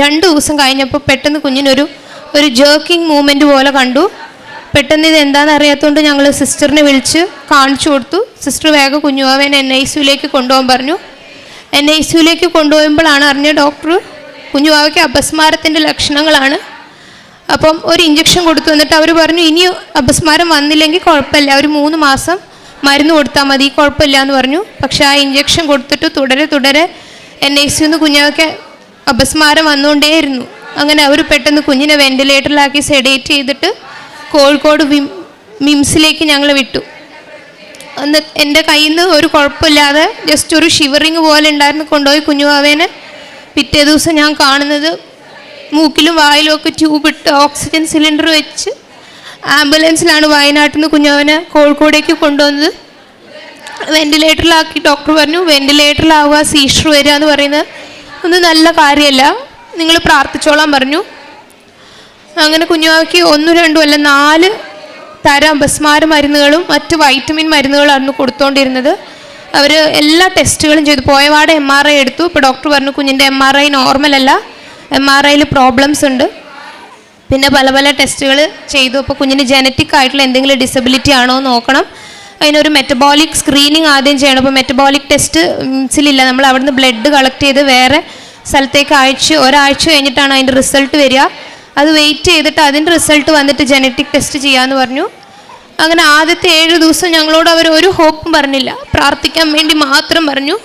രണ്ട് ദിവസം കഴിഞ്ഞപ്പോൾ പെട്ടെന്ന് കുഞ്ഞിനൊരു ഒരു ജേർക്കിംഗ് മൂവ്മെന്റ് പോലെ കണ്ടു. പെട്ടെന്ന് ഇത് എന്താണെന്ന് അറിയാത്തതുകൊണ്ട് ഞങ്ങൾ സിസ്റ്ററിനെ വിളിച്ച് കാണിച്ചു കൊടുത്തു. സിസ്റ്റർ വേഗം കുഞ്ഞുവാവേനെ എൻ ഐ സിയിലേക്ക് കൊണ്ടുപോകാൻ പറഞ്ഞു. എൻ ഐ സിയിലേക്ക് കൊണ്ടുപോകുമ്പോഴാണ് അറിഞ്ഞ ഡോക്ടർ കുഞ്ഞുവാവയ്ക്ക് അപസ്മാരത്തിന്റെ ലക്ഷണങ്ങളാണ്. അപ്പം ഒരു ഇഞ്ചക്ഷൻ കൊടുത്തു എന്നിട്ട് അവർ പറഞ്ഞു ഇനി അപസ്മാരം വന്നില്ലെങ്കിൽ കുഴപ്പമില്ല. ഒരു മൂന്ന് മാസം മരുന്ന് കൊടുത്താൽ മതി. കുഴപ്പമില്ല എന്ന് പറഞ്ഞു. പക്ഷേ ആ ഇഞ്ചക്ഷൻ കൊടുത്തിട്ട് തുടരെ തുടരെ എൻ ഐ സിന്ന് കുഞ്ഞാവയ്ക്ക് അപസ്മാരം വന്നുകൊണ്ടേയിരുന്നു. അങ്ങനെ അവർ പെട്ടെന്ന് കുഞ്ഞിനെ വെന്റിലേറ്ററിലാക്കി സെഡേറ്റ് ചെയ്തിട്ട് കോഴിക്കോട് വിം മിംസിലേക്ക് ഞങ്ങൾ വിട്ടു. അന്ന് എന്റെ കയ്യിൽ നിന്ന് ഒരു കുഴപ്പമില്ലാതെ ജസ്റ്റ് ഒരു ഷിവറിങ് പോലെ ഉണ്ടായിരുന്നു കൊണ്ടുപോയി കുഞ്ഞുവാവേനെ പിറ്റേ ദിവസം ഞാൻ കാണുന്നത് മൂക്കിലും വായിലും ഒക്കെ ട്യൂബ് ഇട്ട് ഓക്സിജൻ സിലിണ്ടർ വെച്ച് ആംബുലൻസിലാണ് വയനാട്ടിൽ നിന്ന് കുഞ്ഞവനെ കോഴിക്കോടേക്ക് കൊണ്ടുവന്നത്. വെന്റിലേറ്ററിലാക്കി ഡോക്ടർ പറഞ്ഞു വെന്റിലേറ്ററിലാവുക സീഷർ വരിക എന്ന് പറയുന്നത് ഒന്നും നല്ല കാര്യമല്ല. നിങ്ങൾ പ്രാർത്ഥിച്ചോളാൻ പറഞ്ഞു. അങ്ങനെ കുഞ്ഞുവാക്ക് ഒന്നും രണ്ടും അല്ല നാല് തരം അപസ്മാര മരുന്നുകളും മറ്റ് വൈറ്റമിൻ മരുന്നുകളായിരുന്നു കൊടുത്തുകൊണ്ടിരുന്നത് അവർ എല്ലാ ടെസ്റ്റുകളും ചെയ്തു. പോയവാട് എം ആർ ഐ എടുത്തു. ഇപ്പോൾ ഡോക്ടർ പറഞ്ഞു കുഞ്ഞിന്റെ എം ആർ ഐ നോർമൽ അല്ല. എം ആർ ഐയിൽ പ്രോബ്ലംസ് ഉണ്ട്. പിന്നെ പല പല ടെസ്റ്റുകൾ ചെയ്തു. അപ്പോൾ കുഞ്ഞിന് ജനറ്റിക് ആയിട്ടുള്ള എന്തെങ്കിലും ഡിസബിലിറ്റി ആണോ നോക്കണം. അതിനൊരു മെറ്റബോളിക് സ്ക്രീനിങ് ആദ്യം ചെയ്യണം. അപ്പോൾ മെറ്റബോളിക് ടെസ്റ്റ് മിംസിലില്ല നമ്മൾ അവിടുന്ന് ബ്ലഡ് കളക്ട് ചെയ്ത് വേറെ സ്ഥലത്തേക്ക് ആഴ്ച ഒരാഴ്ച കഴിഞ്ഞിട്ടാണ് അതിന്റെ റിസൾട്ട് വരിക. അത് വെയിറ്റ് ചെയ്തിട്ട് അതിന്റെ റിസൾട്ട് വന്നിട്ട് ജനറ്റിക് ടെസ്റ്റ് ചെയ്യാമെന്ന് പറഞ്ഞു. അങ്ങനെ ആദ്യത്തെ ഏഴ് ദിവസം ഞങ്ങളോട് അവർ ഒരു ഹോപ്പും പറഞ്ഞില്ല. പ്രാർത്ഥിക്കാൻ വേണ്ടി മാത്രം പറഞ്ഞു.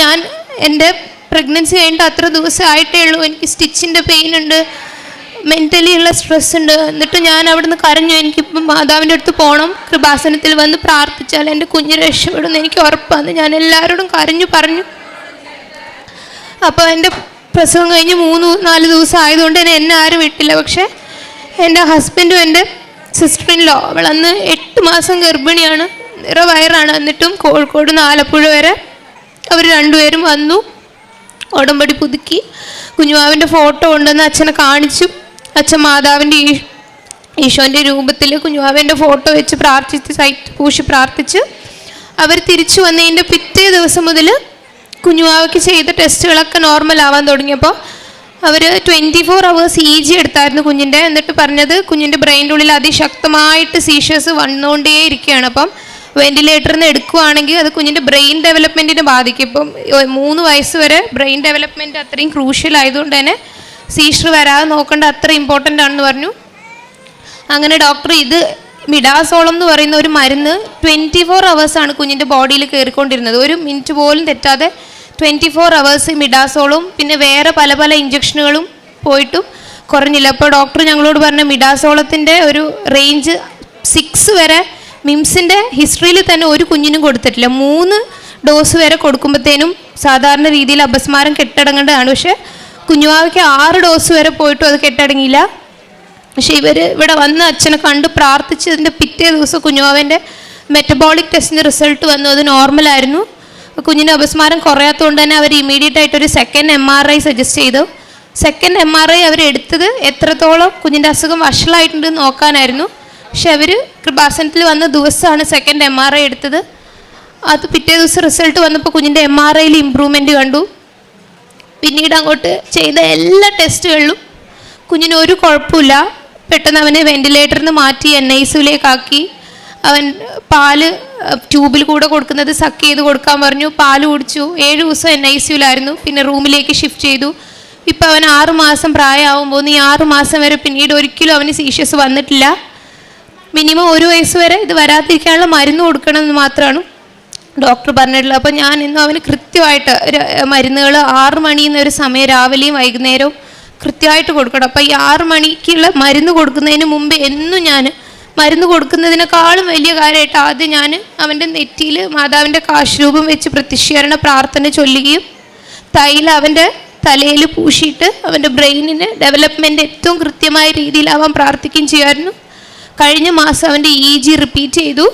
ഞാൻ എന്റെ പ്രഗ്നൻസി കഴിഞ്ഞിട്ട് അത്ര ദിവസം ആയിട്ടേ ഉള്ളൂ. എനിക്ക് സ്റ്റിച്ചിന്റെ പെയിൻ ഉണ്ട്. മെന്റലി ഉള്ള സ്ട്രെസ് ഉണ്ട്. എന്നിട്ട് ഞാൻ അവിടുന്ന് കരഞ്ഞു. എനിക്കിപ്പം മാതാവിന്റെ അടുത്ത് പോകണം കൃപാസനത്തിൽ വന്ന് പ്രാർത്ഥിച്ചാൽ എന്റെ കുഞ്ഞ് രക്ഷപ്പെടുമെന്ന് എനിക്ക് ഉറപ്പാണ്. ഞാൻ എല്ലാവരോടും കരഞ്ഞു പറഞ്ഞു. അപ്പോൾ എന്റെ പ്രസവം കഴിഞ്ഞ് മൂന്ന് നാല് ദിവസം ആയതുകൊണ്ട് തന്നെ എന്നെ ആരും വിട്ടില്ല. പക്ഷേ എന്റെ ഹസ്ബൻഡും എന്റെ സിസ്റ്റർ ഇൻ ലോ അവൾ അന്ന് എട്ട് മാസം ഗർഭിണിയാണ്. നിറ വയറാണ്. എന്നിട്ടും കോഴിക്കോട് നിന്ന് ആലപ്പുഴ വരെ അവർ രണ്ടുപേരും വന്നു. ഉടമ്പടി പുതുക്കി. കുഞ്ഞുമാവിന്റെ ഫോട്ടോ ഉണ്ടെന്ന് അച്ഛനെ കാണിച്ചു. അച്ഛൻ മാതാവിന്റെ ഈ ഈശോന്റെ രൂപത്തിൽ കുഞ്ഞുമാവിന്റെ ഫോട്ടോ വെച്ച് പ്രാർത്ഥിച്ച് സൈറ്റ് പൂശി പ്രാർത്ഥിച്ച് അവർ തിരിച്ചു വന്നതിന്റെ പിറ്റേ ദിവസം മുതൽ കുഞ്ഞുമാവയ്ക്ക് ചെയ്ത ടെസ്റ്റുകളൊക്കെ നോർമൽ ആവാൻ തുടങ്ങിയപ്പോൾ അവർ twenty four hours E G എടുത്തായിരുന്നു കുഞ്ഞിന്റെ എന്നിട്ട് പറഞ്ഞത് കുഞ്ഞിന്റെ ബ്രെയിന്റെ ഉള്ളിൽ അതിശക്തമായിട്ട് സീഷ്യസ് വന്നുകൊണ്ടേ ഇരിക്കുകയാണ്. അപ്പം വെന്റിലേറ്ററിൽ നിന്ന് എടുക്കുവാണെങ്കിൽ അത് കുഞ്ഞിന്റെ ബ്രെയിൻ ഡെവലപ്മെന്റിനെ ബാധിക്കും. ഇപ്പം മൂന്ന് വയസ്സ് വരെ ബ്രെയിൻ ഡെവലപ്മെന്റ് അത്രയും ക്രൂഷ്യൽ ആയതുകൊണ്ട് തന്നെ സീഷർ വരാതെ നോക്കേണ്ട അത്ര ഇമ്പോർട്ടന്റ് ആണെന്ന് പറഞ്ഞു. അങ്ങനെ ഡോക്ടർ ഇത് മിഡാസോളം എന്ന് പറയുന്ന ഒരു മരുന്ന് ട്വന്റി ഫോർ അവേഴ്സാണ് കുഞ്ഞിന്റെ ബോഡിയിൽ കയറിക്കൊണ്ടിരുന്നത് ഒരു മിനിറ്റ് പോലും തെറ്റാതെ ട്വന്റി ഫോർ അവേഴ്സ് മിഡാസോളും പിന്നെ വേറെ പല പല ഇഞ്ചക്ഷനുകളും പോയിട്ടും കുറഞ്ഞില്ല. അപ്പോൾ ഡോക്ടർ ഞങ്ങളോട് പറഞ്ഞ മിഡാസോളത്തിന്റെ ഒരു റേഞ്ച് സിക്സ് വരെ മിംസിന്റെ ഹിസ്റ്ററിയിൽ തന്നെ ഒരു കുഞ്ഞിനും കൊടുത്തിട്ടില്ല. മൂന്ന് ഡോസ് വരെ കൊടുക്കുമ്പോഴത്തേനും സാധാരണ രീതിയിൽ അപസ്മാരം കെട്ടടങ്ങേണ്ടതാണ്. പക്ഷേ കുഞ്ഞുവാവയ്ക്ക് ആറ് ഡോസ് വരെ പോയിട്ടും അത് കെട്ടടങ്ങിയില്ല. പക്ഷേ ഇവർ ഇവിടെ വന്ന് അച്ഛനെ കണ്ട് പ്രാർത്ഥിച്ചതിന്റെ പിറ്റേ ദിവസം കുഞ്ഞുവാവന്റെ മെറ്റബോളിക് ടെസ്റ്റിന്റെ റിസൾട്ട് വന്നു. അത് നോർമലായിരുന്നു കുഞ്ഞിന്റെ അപസ്മാരം കുറയാത്തതുകൊണ്ട് തന്നെ അവർ ഇമീഡിയറ്റ് ആയിട്ട് ഒരു second M R I suggest ചെയ്തു. സെക്കൻഡ് എം ആർ ഐ അവർ എടുത്തത് എത്രത്തോളം കുഞ്ഞിന്റെ അസുഖം വഷളായിട്ടുണ്ട് നോക്കാനായിരുന്നു. പക്ഷെ അവർ കൃപാസനത്തിൽ വന്ന ദിവസമാണ് സെക്കൻഡ് എം ആർ ഐ എടുത്തത്. അത് പിറ്റേ ദിവസം റിസൾട്ട് വന്നപ്പോൾ കുഞ്ഞിന്റെ എം ആർ ഐയിൽ ഇമ്പ്രൂവ്മെന്റ് കണ്ടു. പിന്നീട് അങ്ങോട്ട് ചെയ്ത എല്ലാ ടെസ്റ്റുകളിലും കുഞ്ഞിന് ഒരു കുഴപ്പമില്ല. പെട്ടെന്ന് അവനെ വെന്റിലേറ്ററിൽ നിന്ന് മാറ്റി എൻ ഐ സിയിലേക്കാക്കി അവൻ പാൽ ട്യൂബിൽ കൂടെ കൊടുക്കുന്നത് സക്ക് ചെയ്ത് കൊടുക്കാൻ പറഞ്ഞു. പാൽ കുടിച്ചു. ഏഴ് ദിവസം എൻ ഐ സിയുലായിരുന്നു പിന്നെ റൂമിലേക്ക് ഷിഫ്റ്റ് ചെയ്തു. ഇപ്പം അവൻ ആറ് മാസം പ്രായമാകുമ്പോൾ ഈ ആറ് മാസം വരെ പിന്നീട് ഒരിക്കലും അവന് സീഷ്യസ് വന്നിട്ടില്ല. മിനിമം ഒരു വയസ്സ് വരെ ഇത് വരാതിരിക്കാനുള്ള മരുന്ന് കൊടുക്കണം എന്ന് മാത്രമാണ് ഡോക്ടർ പറഞ്ഞിട്ടുള്ളത്. അപ്പോൾ ഞാൻ ഇന്ന് അവന് കൃത്യമായിട്ട് മരുന്നുകൾ ആറ് മണിന്ന് ഒരു സമയം രാവിലെയും വൈകുന്നേരവും കൃത്യമായിട്ട് കൊടുക്കണം. അപ്പോൾ ഈ ആറ് മണിക്കുള്ള മരുന്ന് കൊടുക്കുന്നതിന് മുമ്പ് എന്നും ഞാൻ മരുന്ന് കൊടുക്കുന്നതിനേക്കാളും വലിയ കാര്യമായിട്ട് ആദ്യം ഞാൻ അവന്റെ നെറ്റിയിൽ മാതാവിന്റെ കാശ്രൂപം വെച്ച് പ്രത്യക്ഷീകരണ പ്രാർത്ഥന ചൊല്ലുകയും തൈല അവന്റെ തലയിൽ പൂശിയിട്ട് അവന്റെ ബ്രെയിനിന് ഡെവലപ്മെന്റ് ഏറ്റവും കൃത്യമായ രീതിയിൽ അവൻ പ്രാർത്ഥിക്കുകയും ചെയ്യുമായിരുന്നു. കഴിഞ്ഞ മാസം അവന്റെ ഇ ജി റിപ്പീറ്റ് ചെയ്തു.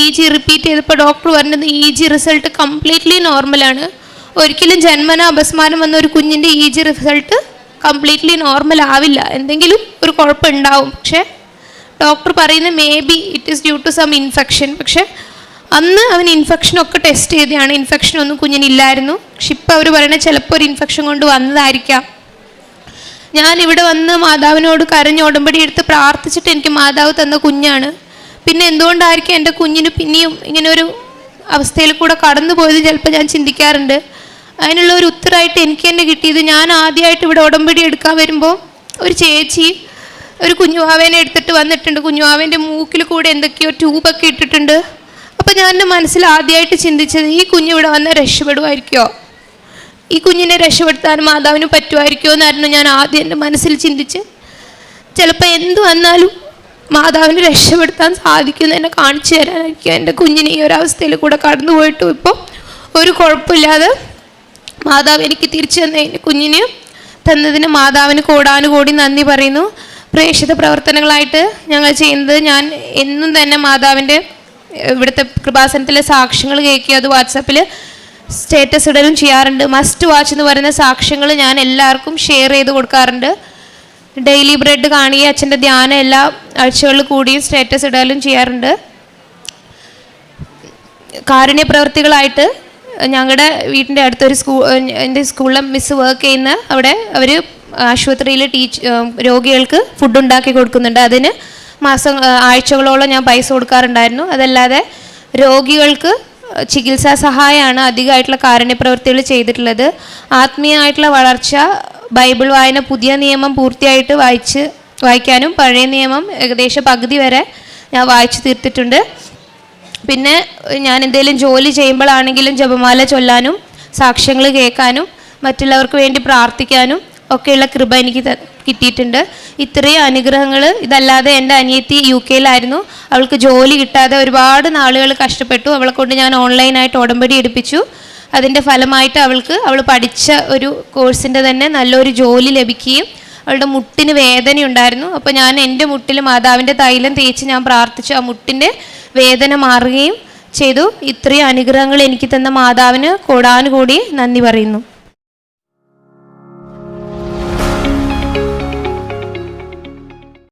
ഇ ജി റിപ്പീറ്റ് ചെയ്തപ്പോൾ ഡോക്ടർ പറഞ്ഞത് ഇ ജി റിസൾട്ട് കംപ്ലീറ്റ്ലി നോർമലാണ്. ഒരിക്കലും ജന്മന അപസ്മാരം വന്ന ഒരു കുഞ്ഞിന്റെ E G result completely normal ആവില്ല എന്തെങ്കിലും ഒരു കുഴപ്പമുണ്ടാവും. പക്ഷേ ഡോക്ടർ പറയുന്നത് maybe it is due to some infection പക്ഷെ അന്ന് അവൻ ഇൻഫെക്ഷനൊക്കെ ടെസ്റ്റ് ചെയ്തതാണ്. ഇൻഫെക്ഷൻ ഒന്നും കുഞ്ഞിനില്ലായിരുന്നു. പക്ഷെ ഇപ്പം അവർ പറയുന്നത് ചിലപ്പോൾ ഒരു ഇൻഫെക്ഷൻ കൊണ്ട് വന്നതായിരിക്കാം. ഞാൻ ഇവിടെ വന്ന് മാതാവിനോട് കരഞ്ഞ് ഉടമ്പടി എടുത്ത് പ്രാർത്ഥിച്ചിട്ട് എനിക്ക് മാതാവ് തന്ന കുഞ്ഞാണ്. പിന്നെ എന്തുകൊണ്ടായിരിക്കും എന്റെ കുഞ്ഞിന് പിന്നെയും ഇങ്ങനെ ഒരു അവസ്ഥയിൽ കൂടെ കടന്നു പോയത് ചിലപ്പോൾ ഞാൻ ചിന്തിക്കാറുണ്ട്. അതിനുള്ള ഒരു ഉത്തരമായിട്ട് എനിക്ക് തന്നെ കിട്ടിയത് ഞാൻ ആദ്യമായിട്ട് ഇവിടെ ഉടമ്പടി എടുക്കാൻ വരുമ്പോൾ ഒരു ചേച്ചി ഒരു കുഞ്ഞുവാവേനെ എടുത്തിട്ട് വന്നിട്ടുണ്ട്. കുഞ്ഞുവാവേന്റെ മൂക്കിൽ കൂടെ എന്തൊക്കെയോ ട്യൂബൊക്കെ ഇട്ടിട്ടുണ്ട്. അപ്പോൾ ഞാൻ എന്റെ മനസ്സിൽ ആദ്യമായിട്ട് ചിന്തിച്ചത് ഈ കുഞ്ഞ് ഇവിടെ വന്നാൽ രക്ഷപ്പെടുമായിരിക്കുമോ ഈ കുഞ്ഞിനെ രക്ഷപ്പെടുത്താൻ മാതാവിന് പറ്റുമായിരിക്കുമോ എന്നായിരുന്നു ഞാൻ ആദ്യം എന്റെ മനസ്സിൽ ചിന്തിച്ച് ചിലപ്പോൾ എന്ത് വന്നാലും മാതാവിന് രക്ഷപ്പെടുത്താൻ സാധിക്കുന്നു എന്നെ കാണിച്ചു തരാനായിരിക്കും. എന്റെ കുഞ്ഞിനെ ഈ ഒരവസ്ഥയിൽ കൂടെ കടന്നു പോയിട്ടും ഇപ്പോൾ ഒരു കുഴപ്പമില്ലാതെ മാതാവ് എനിക്ക് തിരിച്ചു തന്ന എന്റെ കുഞ്ഞിന് തന്നതിന് മാതാവിന് കോടാനുകോടി നന്ദി പറയുന്നു. പ്രേക്ഷിത പ്രവർത്തനങ്ങളായിട്ട് ഞങ്ങൾ ചെയ്യുന്നത്. ഞാൻ എന്നും തന്നെ മാതാവിന്റെ ഇവിടുത്തെ കൃപാസനത്തിലെ സാക്ഷ്യങ്ങൾ കേൾക്കുക അത് വാട്സാപ്പിൽ സ്റ്റേറ്റസ് ഇടലും ചെയ്യാറുണ്ട്. മസ്റ്റ് വാച്ച് എന്ന് പറയുന്ന സാക്ഷ്യങ്ങൾ ഞാൻ എല്ലാവർക്കും ഷെയർ ചെയ്ത് കൊടുക്കാറുണ്ട്. ഡെയിലി ബ്രെഡ് കാണുകയും അച്ഛന്റെ ധ്യാനം എല്ലാ ആഴ്ചകളിൽ കൂടിയും സ്റ്റേറ്റസ് ഇടലും ചെയ്യാറുണ്ട്. കാരുണ്യ പ്രവൃത്തികളായിട്ട് ഞങ്ങളുടെ വീട്ടിന്റെ അടുത്തൊരു സ്കൂൾ എന്റെ സ്കൂളിലെ മിസ് വർക്ക് ചെയ്യുന്ന അവിടെ അവർ ആശുപത്രിയിൽ ടീച്ച് രോഗികൾക്ക് ഫുഡ് ഉണ്ടാക്കി കൊടുക്കുന്നുണ്ട്. അതിന് മാസം ആഴ്ചകളോളം ഞാൻ പൈസ കൊടുക്കാറുണ്ടായിരുന്നു. അതല്ലാതെ രോഗികൾക്ക് ചികിത്സാ സഹായമാണ് അധികമായിട്ടുള്ള കാരുണ്യപ്രവൃത്തികൾ ചെയ്തിട്ടുള്ളത്. ആത്മീയമായിട്ടുള്ള വളർച്ച ബൈബിൾ വായന പുതിയ നിയമം പൂർത്തിയായിട്ട് വായിച്ച് വായിക്കാനും പഴയ നിയമം ഏകദേശം പകുതി വരെ ഞാൻ വായിച്ചു തീർത്തിട്ടുണ്ട്. പിന്നെ ഞാൻ എന്തെങ്കിലും ജോലി ചെയ്യുമ്പോഴാണെങ്കിലും ജപമാല ചൊല്ലാനും സാക്ഷ്യങ്ങൾ കേൾക്കാനും മറ്റുള്ളവർക്ക് വേണ്ടി പ്രാർത്ഥിക്കാനും ഒക്കെയുള്ള കൃപ എനിക്ക് കിട്ടിയിട്ടുണ്ട്. ഇത്രയും അനുഗ്രഹങ്ങൾ ഇതല്ലാതെ എന്റെ അനിയത്തി യു കെയിലായിരുന്നു. അവൾക്ക് ജോലി കിട്ടാതെ ഒരുപാട് നാളുകൾ കഷ്ടപ്പെട്ടു. അവളെ കൊണ്ട് ഞാൻ ഓൺലൈനായിട്ട് ഉടമ്പടി എടുപ്പിച്ചു. അതിന്റെ ഫലമായിട്ട് അവൾക്ക് അവൾ പഠിച്ച ഒരു കോഴ്സിന്റെ തന്നെ നല്ലൊരു ജോലി ലഭിക്കുകയും അവളുടെ മുട്ടിന് വേദനയുണ്ടായിരുന്നു. അപ്പോൾ ഞാൻ എന്റെ മുട്ടിൽ മാതാവിന്റെ തൈലം തേച്ച് ഞാൻ പ്രാർത്ഥിച്ചു. ആ മുട്ടിന്റെ വേദന മാറുകയും ചെയ്തു. ഇത്രയും അനുഗ്രഹങ്ങൾ എനിക്ക് തന്ന മാതാവിന് കൂടാനുകൂടി നന്ദി പറയുന്നു.